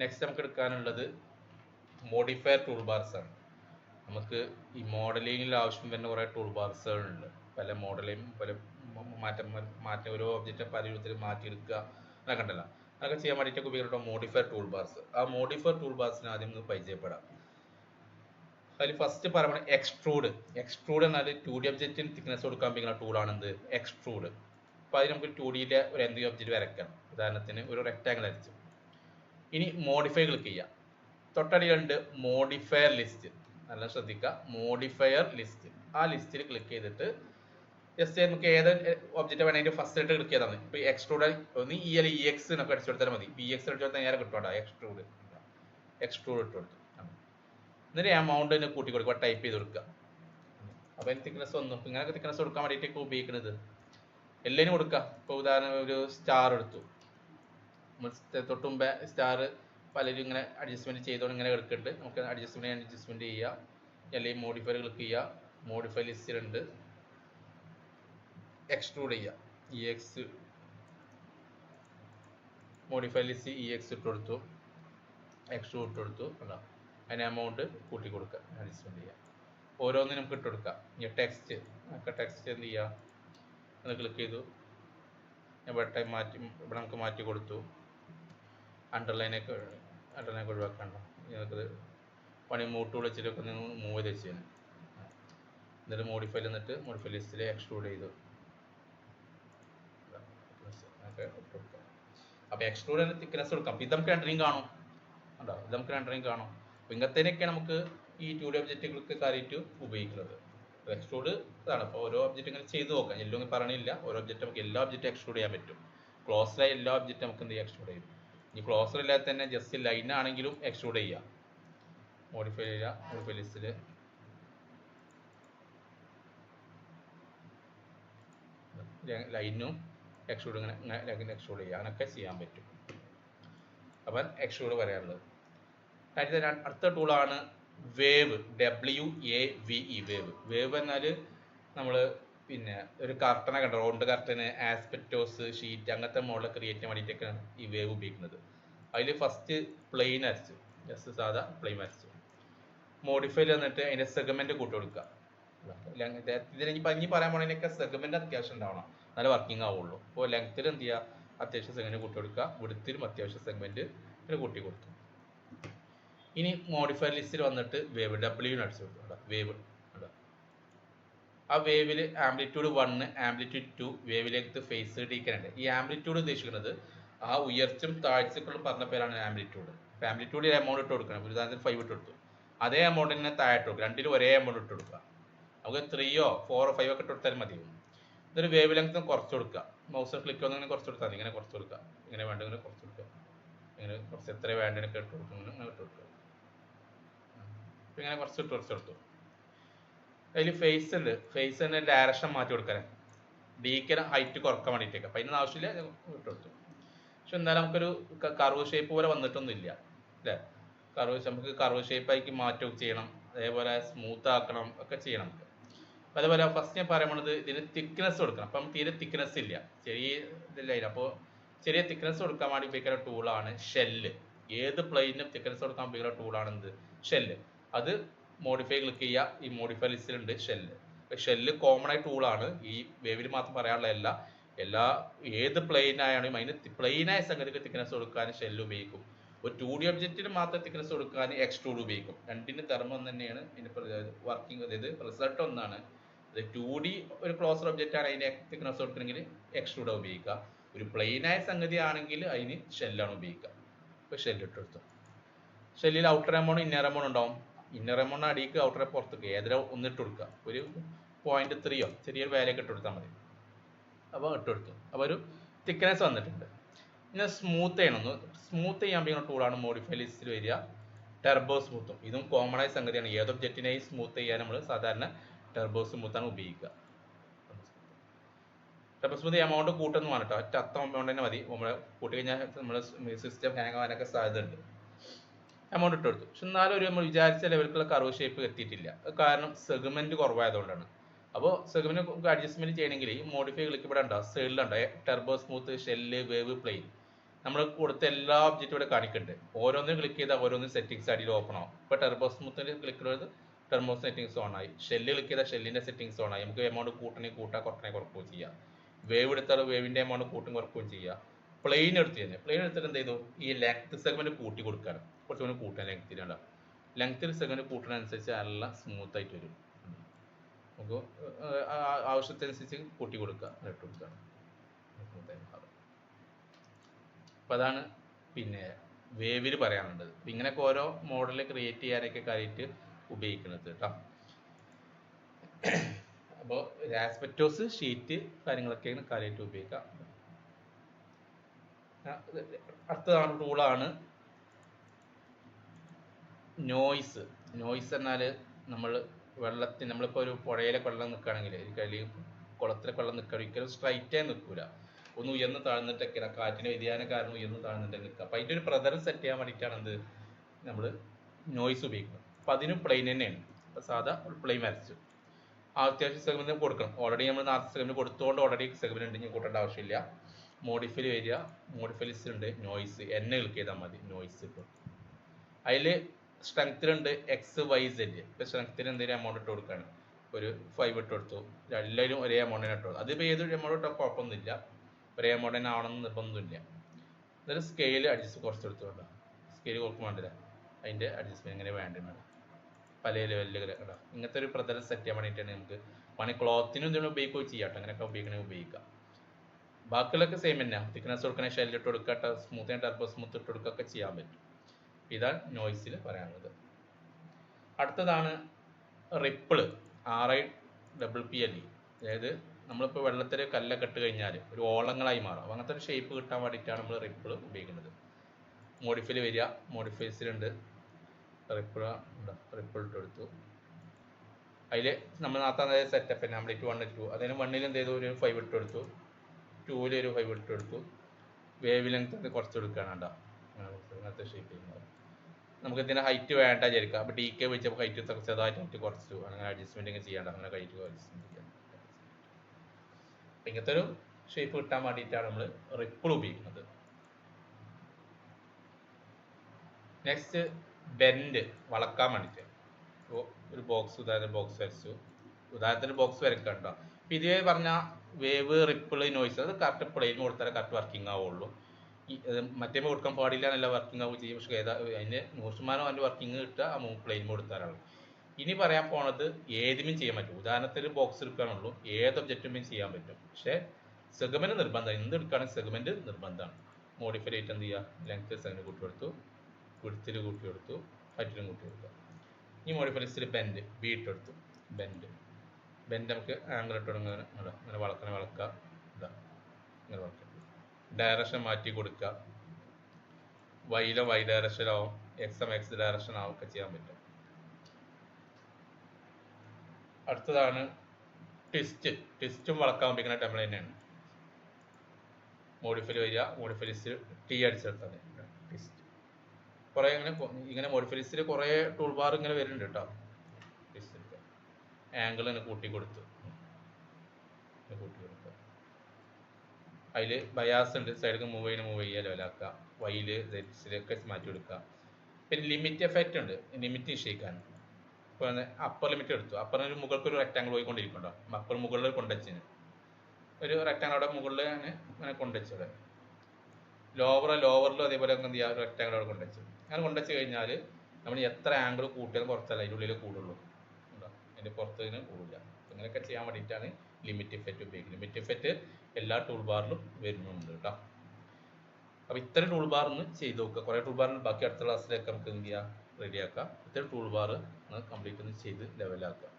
Next നമുക്ക് എടുക്കാനുള്ളത് modifier tool bars ആണ്. നമുക്ക് ഈ മോഡലിങ്ങിൽ ആവശ്യം വരുന്ന കുറേ ടൂൾ ബാർസുകളുണ്ട് പല മോഡലിങ് പല മാറ്റം മാറ്റം ഓരോ ഒബ്ജക്റ്റ് പല രൂപത്തിൽ മാറ്റിയെടുക്കുക എന്നൊക്കെ ഉണ്ടല്ലോ. അതൊക്കെ ചെയ്യാൻ വേണ്ടിയിട്ടൊക്കെ ഉപയോഗിക്കുന്ന മോഡിഫയർ ടൂൾ ബാർസ് ആ മോഡിഫയർ ടൂൾ ബാർസിന് ആദ്യം നമുക്ക് പരിചയപ്പെടാം. അതിൽ ഫസ്റ്റ് പറയുന്നത് എക്സ്ട്രൂഡ് എക്സ്ട്രൂഡ് എന്നാൽ ടു ഡി ഒബ്ജക്റ്റിന് തിക്നെസ് കൊടുക്കാൻ പറ്റുന്ന ടൂളാണ് എക്സ്ട്രൂഡ് അപ്പോൾ അതിന് നമുക്ക് ടു ഡിയിലെ ഒരു എന്തെങ്കിലും ഒബ്ജക്റ്റ് വരയ്ക്കണം. ഉദാഹരണത്തിന് ഒരു റെക്ടാങ്കിൾ വരച്ചു. ഇനി മോഡിഫൈ ക്ലിക്ക് ചെയ്യാം. തൊട്ടടിയിലുണ്ട് മോഡിഫയർ ലിസ്റ്റ് നല്ല ശ്രദ്ധിക്കുക മോഡിഫയർ ലിസ്റ്റ് ആ ലിസ്റ്റിൽ ക്ലിക്ക് ചെയ്തിട്ട് ജസ്റ്റ് നമുക്ക് ഏത് ഒബ്ജക്റ്റ് വേണമെങ്കിൽ ഫസ്റ്റ് ആയിട്ട് ക്ലിക്ക് ചെയ്താൽ മതി. ഇപ്പോൾ എക്സ്ട്രൂഡ് ഒന്ന് ഇ അല്ലെ ഇ എക്സ് എന്നൊക്കെ അടിച്ചു കൊടുത്താൽ മതി. ബി എക്സ് അടിച്ചു കൊടുത്താൽ നേരെ കിട്ടും എക്സ്ട്രൂഡ് എക്സ്ട്രൂഡ് ഇട്ട് കൊടുത്തു. എന്നിട്ട് എമൗണ്ട് തന്നെ കൂട്ടി കൊടുക്കുക. ടൈപ്പ് ചെയ്ത് കൊടുക്കുക. അപ്പോൾ അതിന് തിക്നെസ് ഒന്നും. ഇങ്ങനെയൊക്കെ തിക്നെസ് കൊടുക്കാൻ വേണ്ടിയിട്ടൊക്കെ ഉപയോഗിക്കുന്നത് എല്ലാവരും കൊടുക്കുക ഇപ്പോൾ ഉദാഹരണം ഒരു സ്റ്റാർ എടുത്തു. നമ്മൾ സ്റ്റ- തൊട്ട് മുമ്പേ സ്റ്റാർ പലരും ഇങ്ങനെ അഡ്ജസ്റ്റ്മെന്റ് ചെയ്തുകൊണ്ട് ഇങ്ങനെ എടുക്കുന്നുണ്ട് നമുക്ക് അഡ്ജസ്റ്റ്മെന്റ് അഡ്ജസ്റ്റ്മെന്റ് ചെയ്യാം. അല്ലെങ്കിൽ മോഡിഫൈ ക്ലിക്ക് ചെയ്യുക മോഡിഫൈ ലിസ്റ്റിലുണ്ട് എക്സ്ട്രൂഡ് ചെയ്യുക E X modify list E X ഇട്ട് കൊടുത്തു. എക്സ്ട്രൂഡ് ഇട്ട് കൊടുത്തു. കണ്ടോ? അതിന് എമൗണ്ട് കൂട്ടി കൊടുക്കുക. അഡ്ജസ്റ്റ്മെന്റ് ചെയ്യുക ഓരോന്നിനും നമുക്ക് ഇട്ട് കൊടുക്കാം. ഇനി ടെക്സ്റ്റ് നമുക്ക് ടെക്സ്റ്റ് എന്ത് ചെയ്യുക ഒന്ന് ക്ലിക്ക് ചെയ്തു. ഇവിടെ മാറ്റി ഇവിടെ നമുക്ക് മാറ്റി കൊടുത്തു. അണ്ടർലൈനൊക്കെ അണ്ടർലൈനൊക്കെ ഒഴിവാക്കണ്ട. നമുക്കത് പണി മൂട്ട് വിളിച്ചിട്ടൊക്കെ ഒന്ന് മൂവ് ചെയ്ത് വെച്ചു എന്നിട്ട് മോഡിഫൈ എന്നിട്ട് മോഡിഫൈ ലിസ്റ്റിൽ എക്സ്ട്രൂഡ് ചെയ്തു. അപ്പോൾ എക്സ്ട്രൂഡ് തന്നെ തിക്നെസ് കൊടുക്കാം. ഇത് നമുക്ക് രണ്ടരയും കാണും. ഉണ്ടോ ഇത് നമുക്ക് രണ്ടരയും കാണും. അപ്പോൾ ഇങ്ങനത്തേനൊക്കെ നമുക്ക് ഈ ടു ഡി ഒബ്ജക്റ്റുകൾക്ക് കാര്യമായിട്ട് ഉപയോഗിക്കുന്നത് എക്സ്ട്രൂഡ് ഇതാണ്. അപ്പോൾ ഓരോ ഒബ്ജക്റ്റ് ഇങ്ങനെ ചെയ്ത് നോക്കാം. എല്ലാം പറയണില്ല ഓരോ ഒബ്ജക്റ്റ് നമുക്ക് എല്ലാ ഒബ്ജക്റ്റും എക്സ്ട്രൂഡ് ചെയ്യാൻ പറ്റും. ക്ലോസിലായ എല്ലാ ഒബ്ജക്റ്റും നമുക്ക് എന്ത് ചെയ്യാം? എക്സ്ട്രൂഡ് ചെയ്യും ഇനി ക്ലോസർ ഇല്ലാതെ തന്നെ ജസ്റ്റ് ലൈൻ ആണെങ്കിലും എക്സ്ട്രൂഡ് ചെയ്യാം. മോഡിഫൈ ചെയ്യുക മോഡിഫൈ ലിസ്റ്റിൽ ലൈനും എക്സ്ട്രൂഡ് ഇങ്ങനെ എക്സ്ട്രൂഡ് ചെയ്യുക അങ്ങനെയൊക്കെ ചെയ്യാൻ പറ്റും. അപ്പം എക്സ്ട്രൂഡ് പറയാനുള്ളത്. അടുത്ത അടുത്ത ടൂളാണ് wave W A V E wave wave എന്നാൽ നമ്മൾ പിന്നെ ഒരു കർട്ടനെ കണ്ടോ റൗണ്ട് കർട്ടന് ആസ്പെറ്റോസ് ഷീറ്റ് അങ്ങനത്തെ മോഡൽ ക്രിയേറ്റ് ചെയ്യാൻ വേണ്ടിയിട്ടൊക്കെയാണ് ഈ വേവ് ഉപയോഗിക്കുന്നത്. അതിൽ ഫസ്റ്റ് പ്ലെയിൻ അരച്ചു. ജസ്റ്റ് സാധാ പ്ലെയിൻ വരച്ചു മോഡിഫൈ വന്നിട്ട് അതിന്റെ സെഗ്മെന്റ് കൂട്ടി കൊടുക്കുക. ഇതിന് ഇനി ഇനി പറയാൻ പോണതിനൊക്കെ സെഗ്മെന്റ് അത്യാവശ്യം ഉണ്ടാവണം. നല്ല വർക്കിംഗ് ആവുള്ളൂ. അപ്പോൾ ലെങ്ത്തിൽ എന്ത് ചെയ്യുക? അത്യാവശ്യം സെഗ്മെന്റ് കൂട്ടി കൊടുക്കുക. വിടുത്തിലും അത്യാവശ്യം സെഗ്മെന്റ് കൂട്ടി കൊടുത്തു ഇനി മോഡിഫൈ ലിസ്റ്റിൽ വന്നിട്ട് വേവ് ഡബ്ല്യു അടിച്ചു കൊടുക്കുക. വേവ് ആ വേവിൽ amplitude one amplitude two wave length phase ഡീക്കനുണ്ട് ഈ ആംപ്ലിറ്റ്യൂഡ് ഉദ്ദേശിക്കുന്നത് ആ ഉയർച്ചും താഴ്ചകളും പറഞ്ഞ പേരാണ് ആംപ്ലിറ്റ്യൂഡ് അപ്പോൾ ആംപ്ലിറ്റ്യൂഡിൽ എമൗണ്ട് ഇട്ട് കൊടുക്കണം. ഒരു ഉദാഹരണത്തിന് ഫൈവ് ഇട്ട് കൊടുത്തു. അതേ എമൗണ്ട് തന്നെ താഴെ ഇട്ട് രണ്ടിലും ഒരേ എമൗണ്ട് ഇട്ട് കൊടുക്കുക. നമുക്ക് ത്രീയോ ഫോറോ ഫൈവ് ഒക്കെ ഇട്ട് കൊടുത്താൽ മതി. ഇതൊരു വേവ് ലെങ്ത് കുറച്ച് കൊടുക്കുക. മൗസ് ക്ലിക്ക് ഒന്ന് കുറച്ച് കൊടുത്താൽ ഇങ്ങനെ കുറച്ച് കൊടുക്കുക. ഇങ്ങനെ വേണ്ട ഇങ്ങനെ കുറച്ച് കൊടുക്കുക. ഇങ്ങനെ കുറച്ച് എത്ര വേണ്ടതിനൊക്കെ ഇട്ട് കൊടുക്കും. ഇങ്ങനെ ഇട്ട് കൊടുക്കുക. ഇങ്ങനെ കുറച്ച് ഇട്ട് കുറച്ച് കൊടുത്തു. അതിൽ ഫേസ് ഉണ്ട്. ഫേസ് തന്നെ ഡയറക്ഷൻ മാറ്റി കൊടുക്കാൻ ഡീക്കിന് ഹൈറ്റ് കുറയ്ക്കാൻ വേണ്ടിയിട്ടേക്ക്. അപ്പം അതിന് ആവശ്യമില്ല. ഇട്ട് കൊടുത്തു. പക്ഷെ എന്നാലും നമുക്കൊരു കർവ് ഷേപ്പ് പോലെ വന്നിട്ടൊന്നും ഇല്ല അല്ലേ കർവ് നമുക്ക് കർവ് ഷേപ്പാക്കി മാറ്റുകയൊക്കെ ചെയ്യണം അതേപോലെ സ്മൂത്ത് ആക്കണം ഒക്കെ ചെയ്യണം നമുക്ക്. അതേപോലെ ഫസ്റ്റ് ഞാൻ പറയുന്നത് ഇതിന് തിക്നെസ് കൊടുക്കണം. അപ്പം തീരെ തിക്നെസ് ഇല്ല. ചെറിയ ഇതില്ല അപ്പോൾ ചെറിയ തിക്നെസ് കൊടുക്കാൻ വേണ്ടി ഉപയോഗിക്കുന്ന ടൂളാണ് ഷെല്ല് ഏത് പ്ലെയിനും തിക്നെസ് കൊടുക്കാൻ ഉപയോഗിക്കുന്ന ടൂളാണ് എന്ത്? ഷെല്ല് അത് മോഡിഫൈ ക്ലിക്ക് ചെയ്യുക. ഈ മോഡിഫൈ ലിസ്റ്റിലുണ്ട് ഷെല്ല് ഷെല്ല് കോമൺ ആയ ടൂളാണ് ഈ വേവിൽ മാത്രം പറയാനുള്ള എല്ലാ എല്ലാ ഏത് പ്ലെയിൻ ആയാലും അതിന് പ്ലെയിൻ ആയ സംഗതിക്ക് തിക്നെസ് കൊടുക്കാൻ ഷെല്ല് ഉപയോഗിക്കും. ഒരു ടു ഡി ഒബ്ജക്റ്റിന് മാത്രം തിക്നെസ് കൊടുക്കാൻ എക്സ്ട്രൂഡ് ഉപയോഗിക്കും. രണ്ടിന് ധർമ്മം തന്നെയാണ്. ഇതിന് വർക്കിംഗ് അതായത് റിസൾട്ട് ഒന്നാണ്. അത് ടു ഡി ഒരു ക്ലോസർ ഒബ്ജക്റ്റ് ആണ് അതിന് തിക്നെസ് കൊടുക്കണമെങ്കിൽ എക്സ്ട്രൂഡ് ഉപയോഗിക്കുക. ഒരു പ്ലെയിൻ ആയ സംഗതി ആണെങ്കിൽ അതിന് ഷെല്ലാണ് ഉപയോഗിക്കുക. ഇപ്പോൾ ഷെല്ല് ഇട്ടെടുത്തു ഷെല്ലിൽ ഔട്ടർ എമൗണ്ട് ഇന്നർ എമൗണ്ട് ഉണ്ടാവും. ഇന്നർ എമൗണ്ട് അടിക്ക് ഔട്ടർ പുറത്തേക്ക് ഏതൊരു ഒന്നിട്ട് കൊടുക്കുക. ഒരു പോയിന്റ് ത്രീയോ ചെറിയൊരു വാല്യൊക്കെ ഇട്ട് കൊടുത്താൽ മതി. അപ്പോൾ ഇട്ട് കൊടുത്തു. അപ്പോൾ ഒരു തിക്നെസ് വന്നിട്ടുണ്ട്. പിന്നെ സ്മൂത്ത് ചെയ്യണം സ്മൂത്ത് ചെയ്യാൻ പറ്റുന്ന ടൂളാണ് മോഡിഫൈ ലിസ്റ്റിൽ വരിക. ടെർബോ സ്മൂത്തും ഇതും കോമൺ ആയ സംഗതിയാണ്. ഏത് ഒബ്ജക്റ്റിനെയും സ്മൂത്ത് ചെയ്യാൻ നമ്മൾ സാധാരണ ടെർബോ സ്മൂത്താണ് ഉപയോഗിക്കുക. ടെർബോ സ്മൂത്ത് എമൗണ്ട് കൂട്ടൊന്നും വേണം കേട്ടോ ഒറ്റ അത്ത എമൗണ്ട് തന്നെ മതി. നമ്മൾ കൂട്ടി കഴിഞ്ഞാൽ നമ്മുടെ സിസ്റ്റം ഹാങ് ആവാനൊക്കെ സാധ്യതയുണ്ട്. എമൗണ്ട് ഇട്ട് കൊടുത്തു. പക്ഷെ എന്നാലും ഒരു നമ്മൾ വിചാരിച്ച ലെവലിലുള്ള കർവ് ഷേപ്പ് എത്തിയിട്ടില്ല. കാരണം സെഗ്മെന്റ് കുറവായതുകൊണ്ടാണ്. അപ്പോൾ സെഗ്മെന്റ് അഡ്ജസ്റ്റ്മെന്റ് ചെയ്യണമെങ്കിൽ മോഡിഫൈ ക്ലിക്ക് ഇവിടെ ഉണ്ടാവും സൈഡിലുണ്ടാവും turbo smooth shell wave plain നമ്മൾ കൊടുത്ത എല്ലാ ഒബ്ജക്റ്റും ഇവിടെ കാണിക്കുന്നുണ്ട് ഓരോന്നും ക്ലിക്ക് ചെയ്താൽ ഓരോന്നും സെറ്റിംഗ്സ് അടിയിൽ ഓപ്പൺ ആവും. ഇപ്പോൾ ടെർബോസ്മുത്തിൽ ക്ലിക്ക് ചെയ്തത് ടെർബോ സെറ്റിംഗ്സ് ഓൺ ആയി. ഷെല്ല് ക്ലിക്ക് ചെയ്താൽ ഷെല്ലിന്റെ സെറ്റിംഗ്സ് ഓൺ ആയി. നമുക്ക് എമൗണ്ട് കൂട്ടണേ കൂട്ടാ കുറക്കണേ കുറക്കുകയും ചെയ്യാം. വേവ് എടുത്താൽ വേവിന്റെ എമൗണ്ട് കൂട്ടും കുറക്കുകയും ചെയ്യാം. പ്ലെയിൻ എടുത്ത് തന്നെ പ്ലെയിൻ എടുത്തിട്ട് എന്ത് ചെയ്തു? ഈ ലെങ്ത് സെഗ്മെന്റ് കൂട്ടി കൊടുക്കാറ് കുറച്ച് കൂടി കൂട്ടാൻ ലെങ്ത് ലെങ്ത്തിൽ സെഗ്മെന്റ് കൂട്ടുന്നതനുസരിച്ച് നല്ല സ്മൂത്ത് ആയിട്ട് വരും. ആ- ആവശ്യത്തിനനുസരിച്ച് കൂട്ടി കൊടുക്കുക ഇട്ട് കൊടുക്കുക. അപ്പം അതാണ് പിന്നെ വേവിൽ പറയാനുള്ളത്. ഇങ്ങനെയൊക്കെ ഓരോ മോഡൽ ക്രിയേറ്റ് ചെയ്യാനൊക്കെ കാര്യമായിട്ട് ഉപയോഗിക്കുന്നത് കേട്ടോ. അപ്പോൾ ആസ്പെക്ടോസ് ഷീറ്റ് കാര്യങ്ങളൊക്കെയാണ് കാര്യമായിട്ട് ഉപയോഗിക്കാം അടുത്തതാണ് റൂളാണ് നോയ്സ് നോയ്സ് എന്നാൽ നമ്മൾ വെള്ളത്തിൽ നമ്മളിപ്പോൾ ഒരു പുഴയിലെ വെള്ളം നിൽക്കുകയാണെങ്കിൽ അല്ലെങ്കിൽ കുളത്തിലെ വെള്ളം നിൽക്കുക ഒരിക്കലും സ്ട്രൈറ്റേ ആയി നിൽക്കൂല ഒന്ന് ഉയർന്ന് താഴ്ന്നിട്ടൊക്കെ കാറ്റിന് വ്യതിയാനം കാരണം ഉയർന്ന് താഴ്ന്നിട്ട് നിൽക്കുക അപ്പം അതിന്റെ ഒരു പ്രതലം സെറ്റ് ചെയ്യാൻ വേണ്ടിയിട്ടാണ് എന്ത് നമ്മൾ നോയ്സ് ഉപയോഗിക്കുന്നത്. അപ്പം അതിനും പ്ലെയിൻ തന്നെയാണ്. അപ്പം സാധാ പ്ലെയിൻ വരച്ചു. അത്യാവശ്യം സെഗ്മെന്റ് കൊടുക്കണം. ഓൾറെഡി നമ്മൾ നാല് സെഗ്മെന്റ് കൊടുത്തുകൊണ്ട് ഓൾറെഡി സെഗ്മെന്റ് ഉണ്ട് ഇനി കൂട്ടേണ്ട ആവശ്യമില്ല. മോഡിഫൈ വരിക മോഡിഫൈസ് ഉണ്ട് നോയ്സ് എന്നെ ക്ലിക്ക് ചെയ്താൽ മതി നോയ്സ് ഇപ്പോൾ അതിൽ സ്ട്രെങ്ത്തിലുണ്ട് എക്സ് വൈ സെഡ് ഇപ്പം സ്ട്രെങ്ത്തിന് എന്തെങ്കിലും എമൗണ്ട് ഇട്ട് കൊടുക്കുകയാണ് ഒരു ഫൈവ് ഇട്ട് കൊടുത്തു. എല്ലാവരും ഒരേ എമൗണ്ടിന് ഇട്ട് കൊടുത്തു. അതിപ്പോൾ ഏതൊരു എമൗണ്ട് ഇട്ടാൽ കുഴപ്പമൊന്നുമില്ല. ഒരേ എമൗണ്ട് തന്നെ ആവണമെന്ന് നിർബന്ധമില്ല എന്നിട്ട് സ്കെയിൽ അഡ്ജസ്റ്റ് കുറച്ച് കൊണ്ടാണ് സ്കെയിൽ കൊടുക്കും വേണ്ടില്ല. അതിന്റെ അഡ്ജസ്റ്റ്മെന്റ് ഇങ്ങനെ വേണ്ടത് പല ലെവലിൽ കേട്ടോ. ഇങ്ങനത്തെ ഒരു പ്രതലം സെറ്റ് ചെയ്യാൻ വേണ്ടിയിട്ടാണ് നമുക്ക് വേണമെങ്കിൽ ക്ലോത്തിനും ഇതിനും ഉപയോഗിക്കുകയോ ചെയ്യാം കേട്ടോ. അങ്ങനെയൊക്കെ ഉപയോഗിക്കണമെങ്കിൽ ഉപയോഗിക്കാം. ബാക്കിയുള്ളൊക്കെ സെയിം തന്നെ. തിക്നെസ് കൊടുക്കണേ ഷെല്ലിട്ട് കൊടുക്കുക സ്മൂത്ത് ആയിട്ട് ടർബോ സ്മൂത്ത് ഇട്ട് കൊടുക്കുകയൊക്കെ ചെയ്യാൻ പറ്റും. ഇതാണ് നോയ്സിൽ പറയാനുള്ളത്. അടുത്തതാണ് ripple R I double P L E അതായത് നമ്മളിപ്പോൾ വെള്ളത്തിൽ കല്ലൊക്കെ ഇട്ട് കഴിഞ്ഞാൽ ഒരു ഓളങ്ങളായി മാറും. അങ്ങനത്തെ ഒരു ഷേപ്പ് കിട്ടാൻ വേണ്ടിയിട്ടാണ് നമ്മൾ റിപ്പിൾ ഉപയോഗിക്കുന്നത്. മോഡിഫൈൽ വരിക മോഡിഫൈസിലുണ്ട് റിപ്പിൾ ഉണ്ട് റിപ്പിൾ ഇട്ട് കൊടുത്തു. അതിൽ നമ്മൾ നാത്താൻ സെറ്റപ്പ് നമ്പർ വൺ ടു അതിന് വണ്ണിൽ എന്ത് ചെയ്തു? ഒരു ഫൈവ് ഇട്ട് കൊടുത്തു. ടൂവിൽ ഒരു ഫൈവ് ഇട്ട് കൊടുത്തു. വേവ് ലെങ്ത് കുറച്ച് കൊടുക്കുകയാണ് അങ്ങനത്തെ ഷേപ്പ് ചെയ്യുന്നത്. നമുക്ക് ഇതിന്റെ ഹൈറ്റ് വേണ്ട വിചാരിക്കാം അപ്പോൾ ഡി കെ വെച്ചപ്പോൾ ഹൈറ്റ് ചെറുതായിട്ട് ഹൈറ്റ് കുറച്ചു അങ്ങനെ അഡ്ജസ്റ്റ്മെന്റ് ചെയ്യണ്ട അങ്ങനെ ഹൈറ്റ് അഡ്ജസ്റ്റ്മെന്റ് ചെയ്യാം അപ്പൊ ഇങ്ങനത്തെ ഒരു ഷേപ്പ് കിട്ടാൻ വേണ്ടിയിട്ടാണ് നമ്മൾ റിപ്പിൾ ഉപയോഗിക്കുന്നത്. നെക്സ്റ്റ് ബെൻഡ് വളക്കാൻ വേണ്ടിയിട്ട്. ഒരു ബോക്സ് ഉദാഹരണം ബോക്സ് വരച്ചു. ഉദാഹരണത്തിന് ബോക്സ് വരയ്ക്കാം കേട്ടോ അപ്പം ഇതേ പറഞ്ഞ വേവ് റിപ്പിൾ നോയ്സ് അത് കറക്റ്റ് പ്ലെയിൻ കൊടുത്താലേ കറക്റ്റ് വർക്കിംഗ് ആവുള്ളൂ. മറ്റേ കൊടുക്കാൻ പാടില്ല എന്നല്ല വർക്കിംഗ് ആവുകയും ചെയ്യും. പക്ഷേ ഏതാ അതിന്റെ നൂറ് ശതമാനം അതിന്റെ വർക്കിംഗ് കിട്ടുക ആ പ്ലെയിൻ കൊടുത്താലാണ് ഇനി പറയാൻ പോണത് ഏതിനും ചെയ്യാൻ പറ്റും. ഉദാഹരണത്തിന് ബോക്സ് എടുക്കാനുള്ളൂ ഏത് ഒബ്ജക്റ്റും ചെയ്യാൻ പറ്റും. പക്ഷേ സെഗ്മെന്റ് നിർബന്ധമാണ് എന്ത് എടുക്കുകയാണെങ്കിൽ സെഗ്മെന്റ് നിർബന്ധമാണ്. മോഡിഫൈ ആയിട്ട് എന്ത് ചെയ്യുക? ലെങ്ത് സെഗ്മെന്റ് കൂട്ടി കൊടുത്തു. വിടുത്തിൽ കൂട്ടി കൊടുത്തു. ഹൈറ്റിലും കൂട്ടി കൊടുത്തു ഈ മോഡിഫൈ ലിസ്റ്റിൽ ബെൻഡ് ബി ബെൻഡ് ബെൻഡ് നമുക്ക് ആംഗിൾ ഇട്ട് ഇതാ, ഇങ്ങനെ വളക്കണ വളക്കുക. ഇതാ. ഇങ്ങനെ വളക്കുക. ഡയറക്ഷൻ മാറ്റി കൊടുക്കുക വൈയിലെ വൈ ഡയറക്ഷൻ ആവും എക്സ് എം എക്സ് ഡയറക്ഷൻ ആവും ഒക്കെ ചെയ്യാൻ പറ്റും. അടുത്തതാണ് ട്വിസ്റ്റ് ട്വിസ്റ്റും വളക്കാൻ ഉപയോഗിക്കുന്ന ടെമ്പിൾ തന്നെയാണ്. മോഡിഫൈ വരിക മോഡിഫൈ ടി അടിച്ചെടുത്താൽ ട്വിസ്റ്റ് കുറേ ഇങ്ങനെ ഇങ്ങനെ മോഡിഫൈ കുറേ ടൂൾ ബാർ ഇങ്ങനെ വരുന്നുണ്ട് കേട്ടോ. ട്വിസ്റ്റ് ആംഗിൾ ഇങ്ങനെ കൂട്ടി കൊടുത്തു. കൂട്ടി അതിൽ ബയാസ് ഉണ്ട്. സൈഡിൽ മൂവ് ചെയ്യുന്ന മൂവ് ചെയ്യുക ലെവലാക്കുക വൈയിൽ സെറ്റ്സിലൊക്കെ മാറ്റി കൊടുക്കുക. പിന്നെ ലിമിറ്റ് എഫക്റ്റ് ഉണ്ട്. ലിമിറ്റ് നിശ്ചയിക്കാൻ. ഇപ്പോൾ അപ്പർ ലിമിറ്റ് എടുത്തു. അപ്പറിന് ഒരു മുകൾക്ക് ഒരു റെക്ടാങ്കിൾ പോയിക്കൊണ്ടിരിക്കണ്ടോ അപ്പർ മുകളിൽ കൊണ്ടുവച്ചതിന് ഒരു റെക്ടാങ്കിൾ അവിടെ മുകളിൽ അങ്ങനെ കൊണ്ടുവച്ചത് ലോവർ ലോവറിലും അതേപോലെ എന്ത് ചെയ്യുക? ഒരു റെക്ടാങ്കിൾ അവിടെ കൊണ്ടുവച്ചു അങ്ങനെ കൊണ്ടുവച്ച് കഴിഞ്ഞാൽ നമ്മൾ എത്ര ആംഗിൾ കൂട്ടിയാലും പുറത്തല്ല അതിന്റെ ഉള്ളിൽ കൂടുള്ളൂ. അതിന്റെ പുറത്ത് ഇതിന് കൂടില്ല അങ്ങനെയൊക്കെ ചെയ്യാൻ വേണ്ടിയിട്ടാണ് ലിമിറ്റ് ഇഫക്റ്റ് ഉപയോഗിക്കും ലിമിറ്റ് ഇഫക്റ്റ് എല്ലാ ടൂൾ ബാറിലും വരുന്നുണ്ട് കേട്ടോ അപ്പോൾ ഇത്തരം ടൂൾ ബാറിൽ ഒന്ന് ചെയ്ത് നോക്കുക. കുറേ ടൂൾ ബാറിൽ ബാക്കി അടുത്ത ക്ലാസ്സിലേക്ക് നമുക്ക് എന്ത് ചെയ്യാം? റെഡിയാക്കാം ഇത്തരം ടൂൾ ബാർ കംപ്ലീറ്റ് ഒന്ന് ചെയ്ത് ലെവലാക്കുക